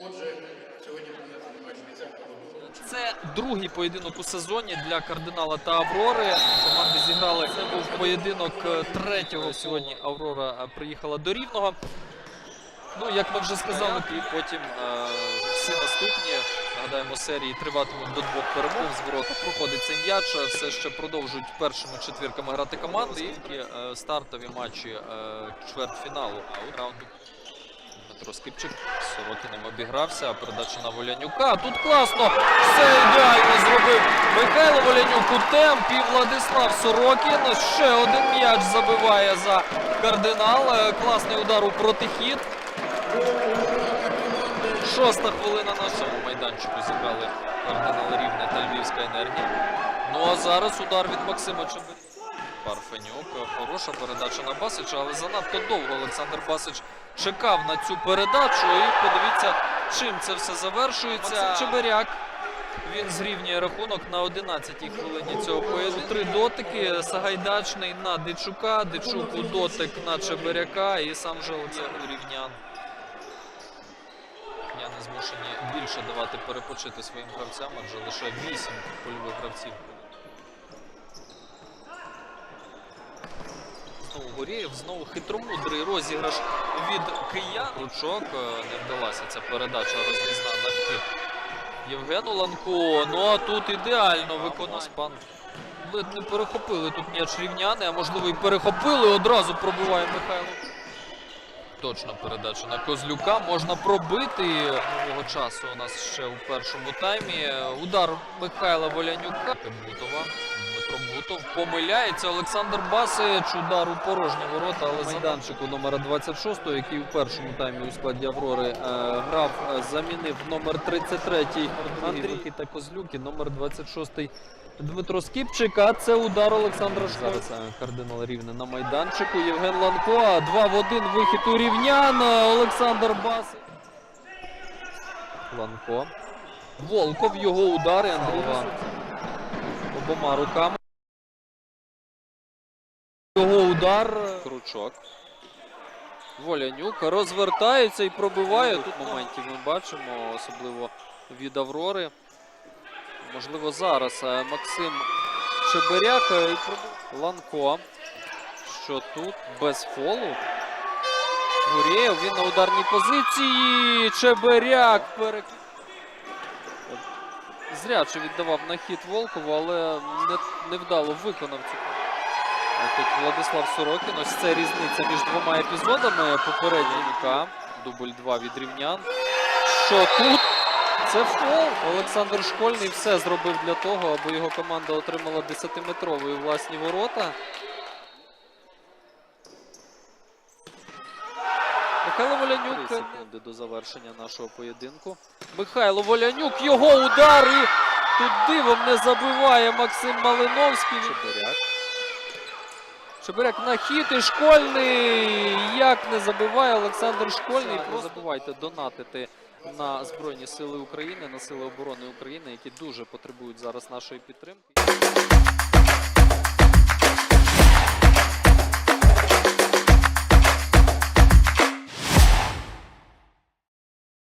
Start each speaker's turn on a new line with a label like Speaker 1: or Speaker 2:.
Speaker 1: Отже, сьогодні.
Speaker 2: Це другий поєдинок у сезоні для кардинала та Аврори. Команди зіграли. Це був поєдинок е, третього. Сьогодні Аврора приїхала до Рівного. Ну, як ми вже сказали, і потім е, всі наступні, нагадаємо, серії триватимуть до двох перемог. З ворота проходить цей м'яч. Все ще продовжують першими четвірками грати команди. І тільки, е, стартові матчі е, чвертьфіналу раунду. Дмитро Скипчик Сорокіним обігрався. Передача на Волянюка. Тут класно. Все ідеально зробив Михайло Волянюк у темпі. Владислав Сорокін. Ще один м'яч забиває за кардинал. Е, Класний удар у протихід. Шоста хвилина на цьому майданчику зіграли кардинал Рівне та Львівська енергія. Ну а зараз удар від Максима Чобит. Парфенюк. Хороша передача на Басича, але занадто довго Олександр Басич чекав на цю передачу. І подивіться, чим це все завершується. Максим Чебиряк. Він зрівнює рахунок на 11-й хвилині цього поєдинку. Три дотики. Сагайдачний на Дичука. Дичук у дотик на Чебиряка. І сам же Олександр Рівнян. Не змушені більше давати перепочити своїм гравцям, адже лише 8 польових гравців. Знову Горєєв, знову хитромудрий розіграш від киян. Ручок е, не вдалася ця передача розрізна на хід Євгену Ланко. Ну а тут ідеально виконав пан. Ледь не перехопили тут м'яч рівняни, а можливо і перехопили. Одразу пробиває Михайло. Точна передача на Козлюка. Можна пробити нового часу у нас ще у першому таймі. Удар Михайла Волянюка. Бутова. Дмитро помиляється. Олександр Басич. Удар у порожні ворота, але майданчику номера 26, який у першому таймі у складі Аврори е, грав, е, замінив номер 33 Андрій та Козлюк і номер 26 Дмитро Скіпчик, а це удар Олександра. Зараз е, кардинал Рівне на майданчику. Євген Ланко. 2 в 1 вихід у рівнян. Олександр Бас. Ланко. Волков. Його удари. Андрій. Обома руками. Його удар. Кручок. Волянюк розвертається і пробиває. Тут моментів ми бачимо, особливо від Аврори. Можливо, зараз е, Максим Чебиряк е, і пробив- Ланко. Що тут без фолу. Гурєєв, він на ударній позиції. Чебиряк перек... Зряче віддавав на хід Волкову, але не, невдало виконав цю. Тут Владислав Сорокін. Ось це різниця між двома епізодами. Попередньо Дубль 2 від рівнян. Що тут? Це фол. Олександр Школьний все зробив для того, аби його команда отримала 10-метрові власні ворота. Михайло Волянюк. секунди до завершення нашого поєдинку. Михайло Волянюк, його удар і тут дивом не забиває Максим Малиновський. Чебиряк. Чебиряк на хід і школьний. Як не забиває Олександр Школьний. Не забувайте донатити на Збройні Сили України, на Сили оборони України, які дуже потребують зараз нашої підтримки.